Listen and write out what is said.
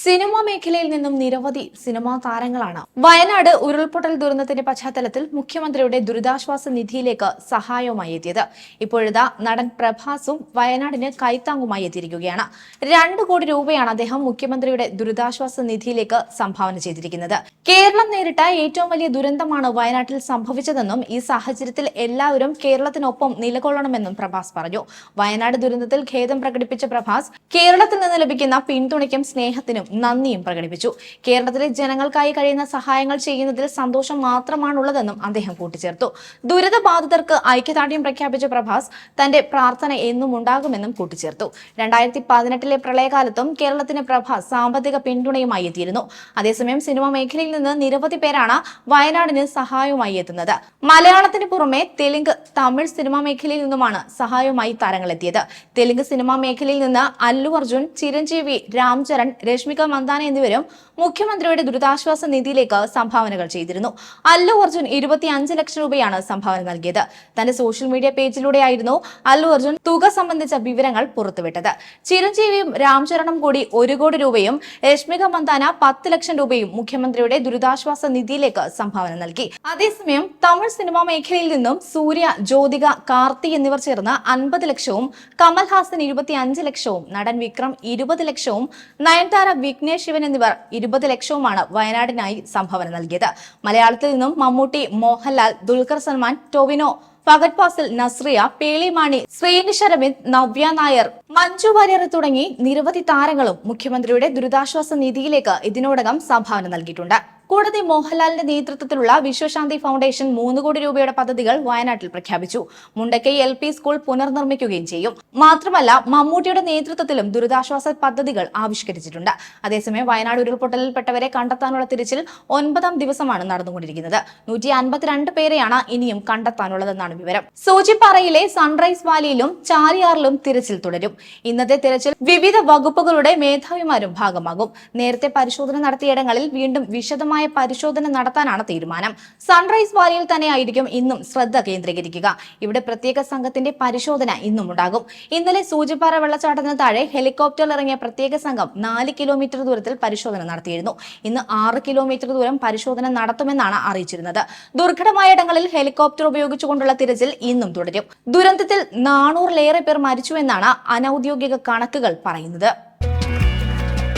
Cinema മേഖലയിൽ നിന്നും നിരവധി സിനിമാ താരങ്ങളാണ്. വയനാട് ഉരുൾപൊട്ടൽ ദുരന്തത്തിന്റെ പശ്ചാത്തലത്തിൽ മുഖ്യമന്ത്രിയുടെ ദുരിതാശ്വാസ നിധിയിലേക്ക് സഹായവുമായി എത്തിയത്. ഇപ്പോഴിതാ നടൻ പ്രഭാസും വയനാടിന് കൈത്താങ്ങുമായി എത്തിയിരിക്കുകയാണ്. രണ്ടു കോടി രൂപയാണ് അദ്ദേഹം മുഖ്യമന്ത്രിയുടെ ദുരിതാശ്വാസ നിധിയിലേക്ക് സംഭാവന ചെയ്തിരിക്കുന്നത്. കേരളം നേരിട്ട ഏറ്റവും വലിയ ദുരന്തമാണ് വയനാട്ടിൽ സംഭവിച്ചതെന്നും ഈ സാഹചര്യത്തിൽ എല്ലാവരും കേരളത്തിനൊപ്പം നിലകൊള്ളണമെന്നും പ്രഭാസ് പറഞ്ഞു. വയനാട് ദുരന്തത്തിൽ ഖേദം പ്രകടിപ്പിച്ച പ്രഭാസ് കേരളത്തിൽ നിന്ന് ലഭിക്കുന്ന പിന്തുണയ്ക്കും സ്നേഹത്തിനും നന്ദിയും പ്രകടിപ്പിച്ചു. കേരളത്തിലെ ജനങ്ങൾക്കായി കഴിയുന്ന സഹായങ്ങൾ ചെയ്യുന്നതിൽ സന്തോഷം മാത്രമാണുള്ളതെന്നും അദ്ദേഹം കൂട്ടിച്ചേർത്തു. ദുരിതബാധിതർക്ക് ഐക്യദാർഢ്യം പ്രഖ്യാപിച്ച പ്രഭാസ് തന്റെ പ്രാർത്ഥന എന്നും ഉണ്ടാകുമെന്നും കൂട്ടിച്ചേർത്തു. രണ്ടായിരത്തി പതിനെട്ടിലെ പ്രളയകാലത്തും കേരളത്തിന് പ്രഭാസ് സാമ്പത്തിക പിന്തുണയുമായി എത്തിയിരുന്നു. അതേസമയം സിനിമ മേഖലയിൽ നിന്ന് നിരവധി പേരാണ് വയനാടിന് സഹായവുമായി എത്തുന്നത്. മലയാളത്തിന് പുറമെ തെലുങ്ക് തമിഴ് സിനിമാ മേഖലയിൽ നിന്നുമാണ് സഹായവുമായി താരങ്ങളെത്തിയത്. തെലുങ്ക് സിനിമാ മേഖലയിൽ നിന്ന് അല്ലു അർജുൻ ചിരഞ്ജീവി രാംചരൺ രശ്മിക മന്ദാന എന്നിവരും മുഖ്യമന്ത്രിയുടെ ദുരിതാശ്വാസ നിധിയിലേക്ക് സംഭാവനകൾ ചെയ്തിരുന്നു. അല്ലു അർജുൻ ഇരുപത്തി അഞ്ച് ലക്ഷം രൂപയാണ് സംഭാവന നൽകിയത്. തന്റെ സോഷ്യൽ മീഡിയ പേജിലൂടെയായിരുന്നു അല്ലു അർജുൻ തുക സംബന്ധിച്ച വിവരങ്ങൾ പുറത്തുവിട്ടത്. ചിരഞ്ജീവിയും രാംചരണം കൂടി ഒരു കോടി രൂപയും രശ്മിക മന്ദാന പത്ത് ലക്ഷം രൂപയും മുഖ്യമന്ത്രിയുടെ ദുരിതാശ്വാസ നിധിയിലേക്ക് സംഭാവന നൽകി. അതേസമയം തമിഴ് സിനിമാ മേഖലയിൽ നിന്നും സൂര്യ ജ്യോതിക കാർത്തി എന്നിവർ ചേർന്ന് അൻപത് ലക്ഷവും കമൽഹാസൻ ഇരുപത്തി അഞ്ച് ലക്ഷവും നടൻ വിക്രം ഇരുപത് ലക്ഷവും നയൻതാര വിഘ്നേഷ് ശിവൻ എന്നിവർ ഇരുപത് ലക്ഷവുമാണ് വയനാടിനായി സംഭാവന നൽകിയത്. മലയാളത്തിൽ നിന്നും മമ്മൂട്ടി മോഹൻലാൽ ദുൽഖർ സൽമാൻ ടോവിനോ ഫഗത് ഫാസിൽ നസ്രിയ പേളിമാണി ശ്രീനിഷ് അരവിന്ദ് നവ്യ നായർ മഞ്ജു വാര്യർ തുടങ്ങി നിരവധി താരങ്ങളും മുഖ്യമന്ത്രിയുടെ ദുരിതാശ്വാസ നിധിയിലേക്ക് ഇതിനോടകം സംഭാവന നൽകിയിട്ടുണ്ട്. കൂടാതെ മോഹൻലാലിന്റെ നേതൃത്വത്തിലുള്ള വിശ്വശാന്തി ഫൗണ്ടേഷൻ മൂന്ന് കോടി രൂപയുടെ പദ്ധതികൾ വയനാട്ടിൽ പ്രഖ്യാപിച്ചു. മുണ്ടക്കൈ എൽ പി സ്കൂൾ പുനർനിർമ്മിക്കുകയും ചെയ്യും. മാത്രമല്ല മമ്മൂട്ടിയുടെ നേതൃത്വത്തിലും ദുരിതാശ്വാസ പദ്ധതികൾ ആവിഷ്കരിച്ചിട്ടുണ്ട്. അതേസമയം വയനാട് ഉരുൾപൊട്ടലിൽപ്പെട്ടവരെ കണ്ടെത്താനുള്ള തിരച്ചിൽ ഒൻപതാം ദിവസമാണ് നടന്നുകൊണ്ടിരിക്കുന്നത്. നൂറ്റി അൻപത്തിരണ്ട് പേരെയാണ് ഇനിയും കണ്ടെത്താനുള്ളതെന്നാണ് വിവരം. സൂചിപ്പാറയിലെ സൺറൈസ് വാലിയിലും ചാരിയാറിലും തിരച്ചിൽ തുടരും. ഇന്നത്തെ തിരച്ചിൽ വിവിധ വകുപ്പുകളുടെ മേധാവിമാരും ഭാഗമാകും. നേരത്തെ പരിശോധന നടത്തിയ ഇടങ്ങളിൽ വീണ്ടും വിശദമായ പരിശോധന നടത്താനാണ് തീരുമാനം. സൺറൈസ് വാലിയിൽ തന്നെയായിരിക്കും ഇന്നും ശ്രദ്ധ കേന്ദ്രീകരിക്കുക. ഇവിടെ പ്രത്യേക സംഘത്തിന്റെ പരിശോധന ഇന്നും ഉണ്ടാകും ഇന്നലെ സൂചിപ്പാറ വെള്ളച്ചാട്ടത്തിന് താഴെ ഹെലികോപ്റ്റർ ഇറങ്ങിയ പ്രത്യേക സംഘം നാല് കിലോമീറ്റർ ദൂരത്തിൽ പരിശോധന നടത്തിയിരുന്നു. ഇന്ന് ആറ് കിലോമീറ്റർ ദൂരം പരിശോധന നടത്തുമെന്നാണ് അറിയിച്ചിരുന്നത്. ദുർഘടമായ ഇടങ്ങളിൽ ഹെലികോപ്റ്റർ ഉപയോഗിച്ചുകൊണ്ടുള്ള തിരച്ചിൽ ഇന്നും തുടരും. ദുരന്തത്തിൽ നാനൂറിലേറെ പേർ മരിച്ചുവെന്നാണ് അനൌദ്യോഗിക കണക്കുകൾ പറയുന്നത്.